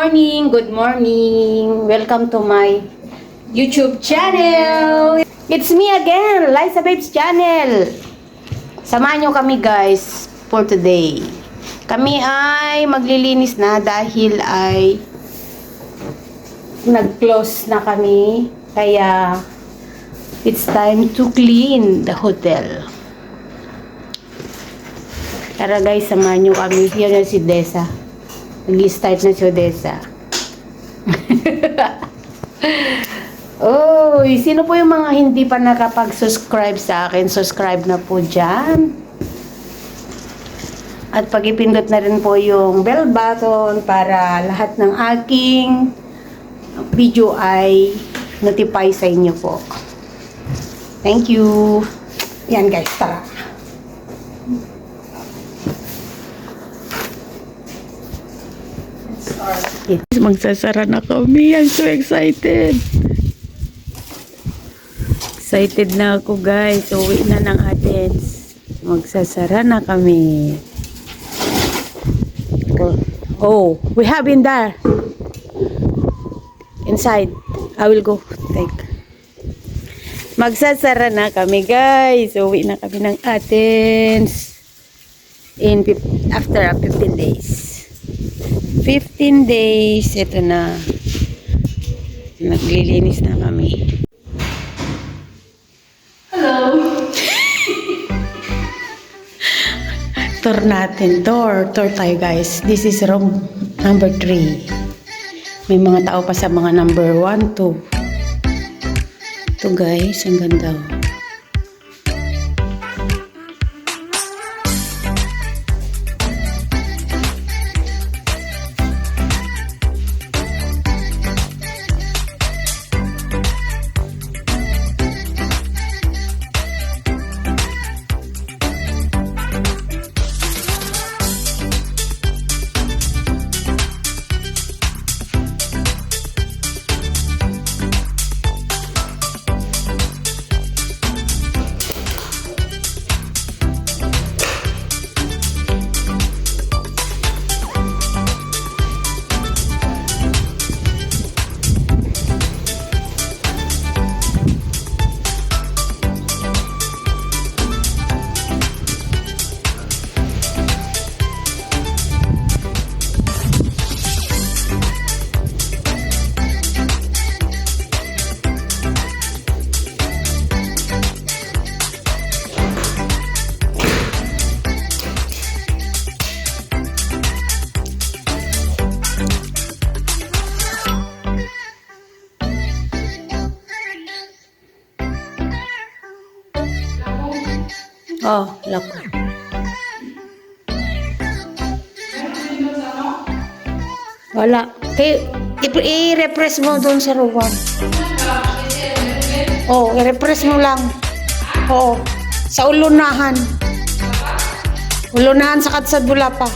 morning, good morning. Welcome to my YouTube channel. It's me again, Liza Babes Channel. Samahan nyo kami guys for today. Kami ay maglilinis na dahil ay nag-close na kami. Kaya it's time to clean the hotel. Tara guys, samahan nyo kami. Yan si Desa. Nag-start na si Odessa. oh, sino po yung mga hindi pa nakapag-subscribe sa akin? Subscribe na po dyan. At pag-ipindot na rin po yung bell button para lahat ng aking video ay notify sa inyo po. Thank you. Yan guys, tara. Yes, magsasara na kami. I'm so excited. Excited na ako guys. Uwi na ng Athens. Magsasara na kami. Oh, we have in there. Inside. I will go take. Magsasara na kami guys. Uwi na kami ng Athens. In after 15 days. 15 days, ito na. Naglilinis na kami. Hello! tour natin. Tour. Tour tayo guys. This is room number 3. May mga tao pa sa mga number 1, 2. Ito guys, ang ganda. oh. Oh, lock. Wala. Kay, i-repress mo doon sa ruwan. Oh, i-repress mo lang. Oo. Sa ulunahan. Ulunahan sa katsad bula pa.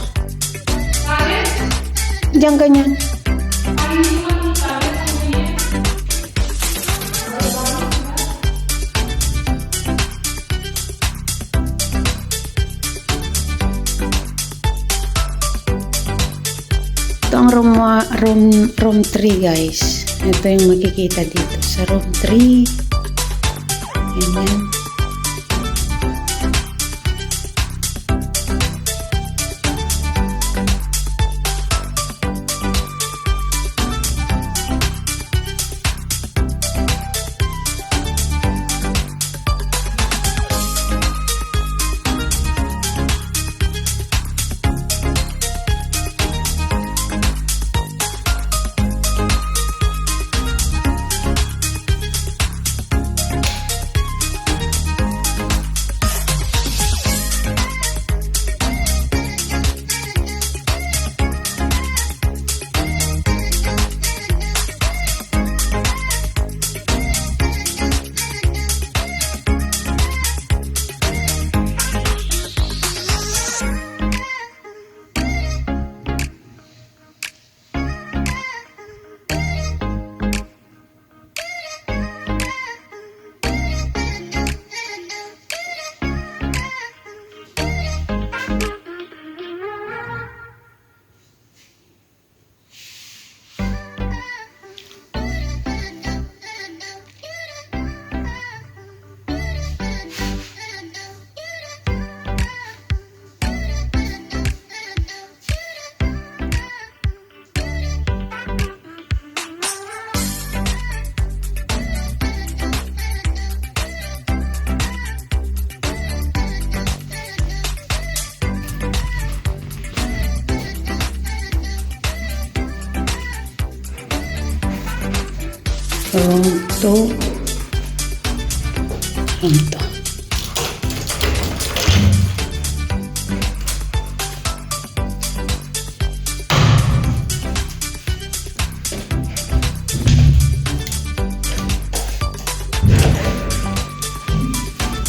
Diyan ganyan. Ang room, room, room 3 guys. Ito yung makikita dito sa room 3. Ganyan.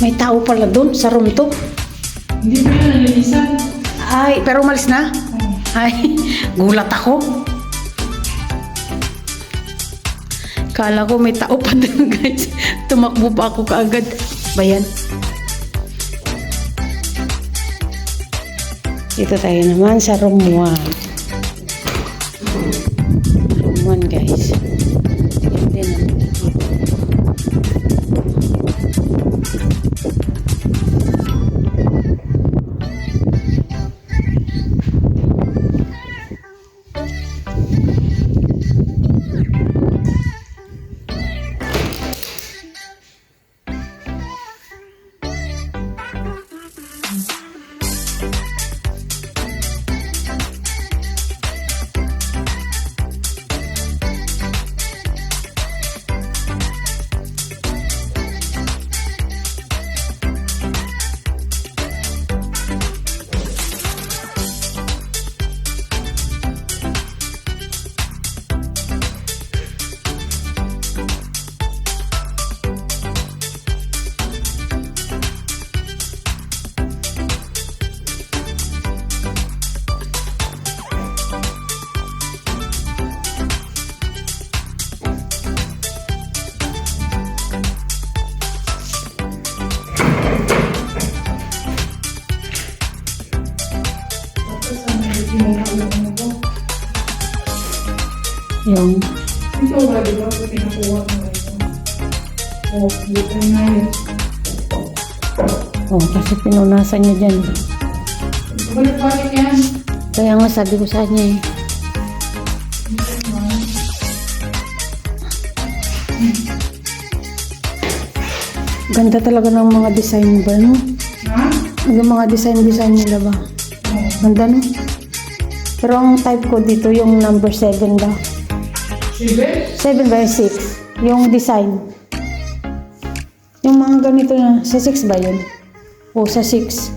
May tao pala doon sa room to. Hindi pa yun, nalilisan. Ay, pero umalis na? Ay, gulat ako. Kala ko may tao pa doon guys. Tumakbo pa ako kaagad. Bayan. Dito tayo naman sa room 1. Room 1 guys. Pinunasan niya dyan. Balik-balik yan. Kaya nga sabi ko sa kanya eh. Ganda talaga ng mga design ba, no? Ha? Yung mga design-design nila ba? Ganda, no? Pero ang type ko dito, yung number 7 ba? Sibe? 7 ba yung 6? Yung design. Yung mga ganito na, sa 6 ba yun? O sa 6?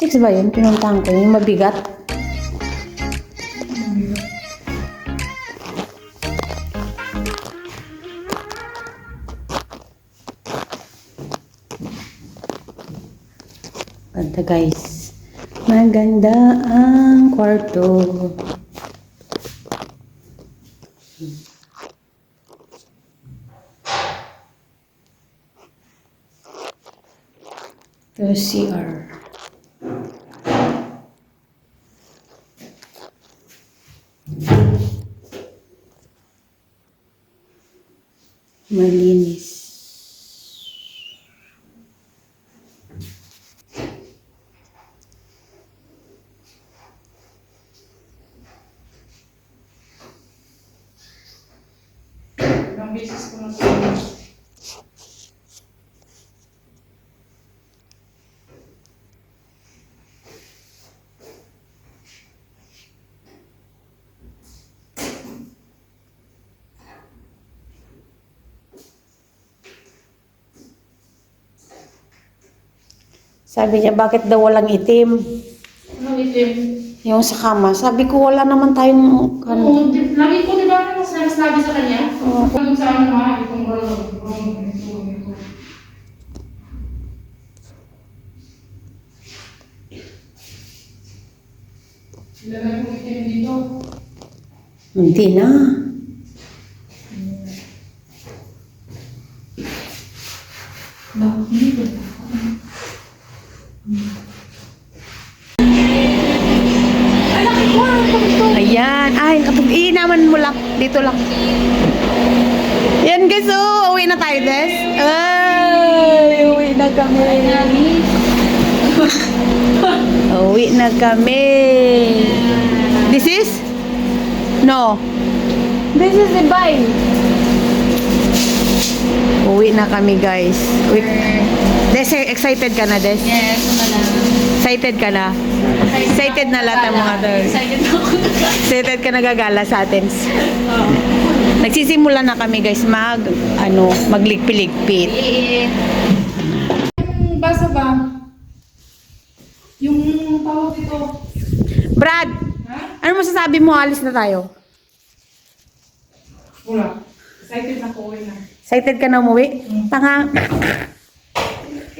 6 ba yun? Pinuntahan ko, yung mabigat. Ganda guys. Maganda ang kwarto. The CR. Sabi niya, bakit daw walang itim? Ano itim? Yung sa kama. Sabi ko, wala naman tayong... Ano, Oo, lagi ko di ba mas sinasabi sa kanya? Oo. Kung sa ano ha, itong. Ilagay ko itim dito. hindi na. Bakit dito? Ayan. Ay, kapag iinaman mo lang. Dito lang. Yan guys, oh. Uwi na tayo, Des. Ay, uwi na kami. uwi na kami. This is? No. This is the vine. Uwi na kami, guys. Wait. Des, excited ka na, Des? Yes, lang. Excited ka na? Excited na lahat ng mga to. Excited ako. Excited ka nagagala sa atin. Oo. Nagsisimula na kami guys mag, ano, magligpi-ligpit. Yung basa ba? Yung tawag dito. Brad, Ha? ano masasabi mo? Alis na tayo. Wala. Excited na ko, uwi na. Excited ka na umuwi? Tanga.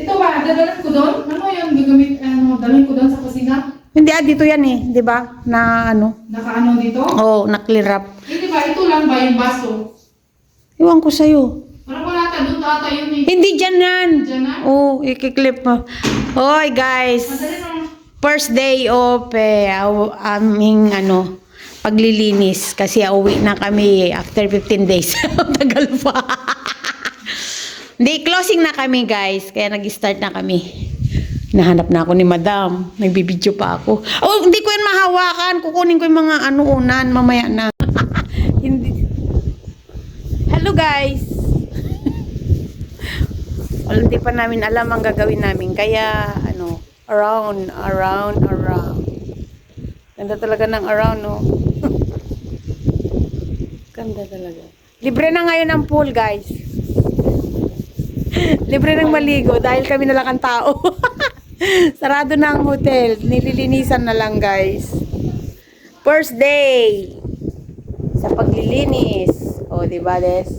Ito ba, dadalhin ko doon? Ano yun, gagamit, ano, dalhin ko doon sa kusina? Hindi ah, dito yan eh. Di ba? Na ano? Nakaano dito? Oh, na clear up. Hindi ba, ito lang ba yung baso? Iwan ko sa'yo. Parang wala ka doon ata yun eh. Hindi dyan yan. Diyan na? Oh, ikiklip mo. Hoy guys. Madali lang. First day of eh, aming ano, paglilinis. Kasi auwi na kami after 15 days. Tagal pa. Hindi, closing na kami guys. Kaya nag-start na kami. Nahanap na ako ni madam. Nagbibideo pa ako. Oh, hindi ko yan mahawakan. Kukunin ko yung mga ano unan. Mamaya na. hindi. Hello guys. Well, hindi pa namin alam ang gagawin namin. Kaya, ano, around, around, around. Ganda talaga ng around, no? Ganda talaga. Libre na ngayon ang pool, guys. Libre ng maligo dahil kami na lang ang tao. Sarado na ang hotel. Nililinisan na lang, guys. First day sa paglilinis. O, di ba, Des?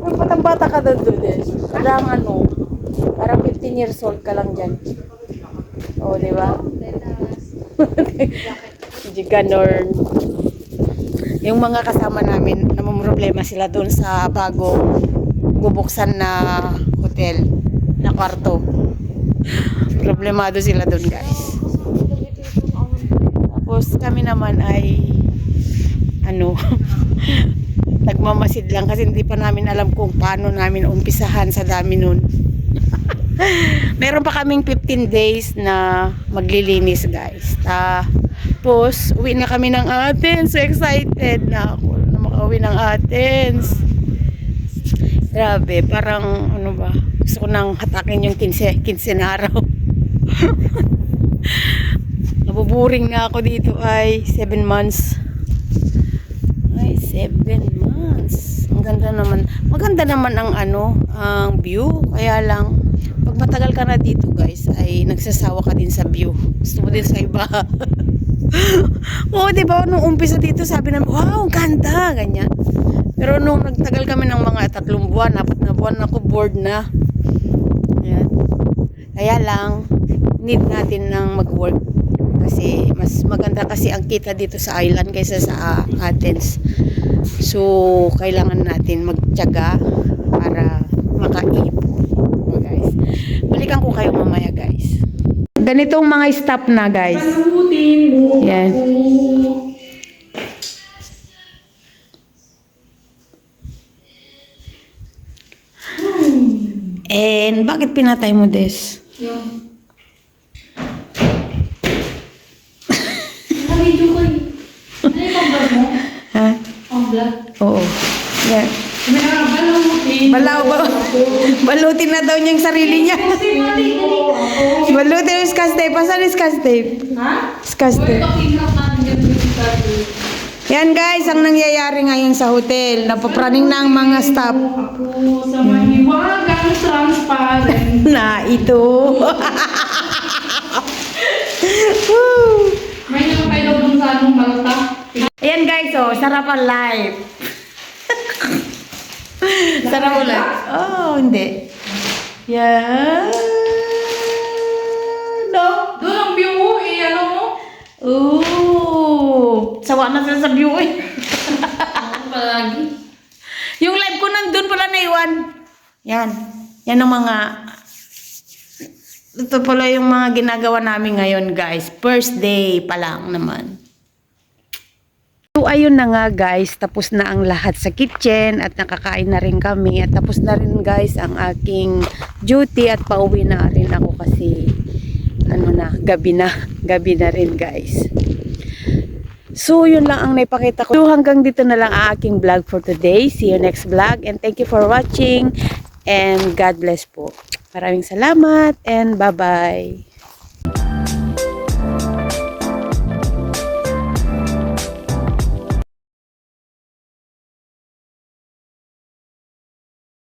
Ang batang-bata ka doon, Des. Parang ano, parang 15 years old ka lang dyan. O, di ba? Hindi ganon. Yung mga kasama namin, problema sila doon sa bago bubuksan na hotel na kwarto. Problemado sila doon, guys. Tapos kami naman ay ano nagmamasid lang kasi hindi pa namin alam kung paano namin umpisahan sa dami nun. Meron pa kaming 15 days na maglilinis guys. Tapos, uwi na kami ng Athens. So excited na ako makauwi ng Athens. Grabe, parang ano ba, gusto ko nang hatakin yung 15, 15 na araw. Nabuburing na ako dito ay 7 months. Ay, 7 months. Ang ganda naman. Maganda naman ang ano, ang view. Kaya lang, pag matagal ka na dito guys, ay nagsasawa ka din sa view. Gusto mo din sa iba. Oo, di ba? Nung umpisa dito, sabi namin, wow, ganda, ganyan. Pero nung nagtagal kami ng mga tatlong buwan, apat na buwan, ako bored na. Ayan. Kaya lang, need natin ng mag-work. Kasi mas maganda kasi ang kita dito sa island kaysa sa uh, Athens. So, kailangan natin magtiyaga para makaipon. Guys. Balikan ko kayo mamaya, guys. Ganitong mga stop na, guys. Yan. And bakit pinatay mo, Des? Yung... Eh. Ano yung? Ha? Pang-vlog? Oo. Yan. Balaw ba? Balutin na daw niya yung sarili niya. Balutin yung scotch tape. Pasan yung scotch tape? Ha? Scotch tape. Yan guys, ang nangyayari ngayon sa hotel. Napapraning na ang mga staff Ako sa mahiwagang transparent. na ito. May nakapay daw dun sa anong malta. Ayan guys, oh, sarap ang life. Sarap ang life. Oh, hindi. Yan. No. Doon ang view mo, eh, ano mo? Ooh. Sawa na sila sa view eh. Palagi. Yung live ko nandun pala naiwan. Yan. Yan ang mga... Ito pala yung mga ginagawa namin ngayon guys. First day pa lang naman. So ayun na nga guys, tapos na ang lahat sa kitchen at nakakain na rin kami at tapos na rin guys ang aking duty at pauwi na rin ako kasi ano na, gabi na, gabi na rin guys. So, yun lang ang naipakita ko. So, hanggang dito na lang ang aking vlog for today. See you next vlog and thank you for watching and God bless po. Maraming salamat and bye-bye.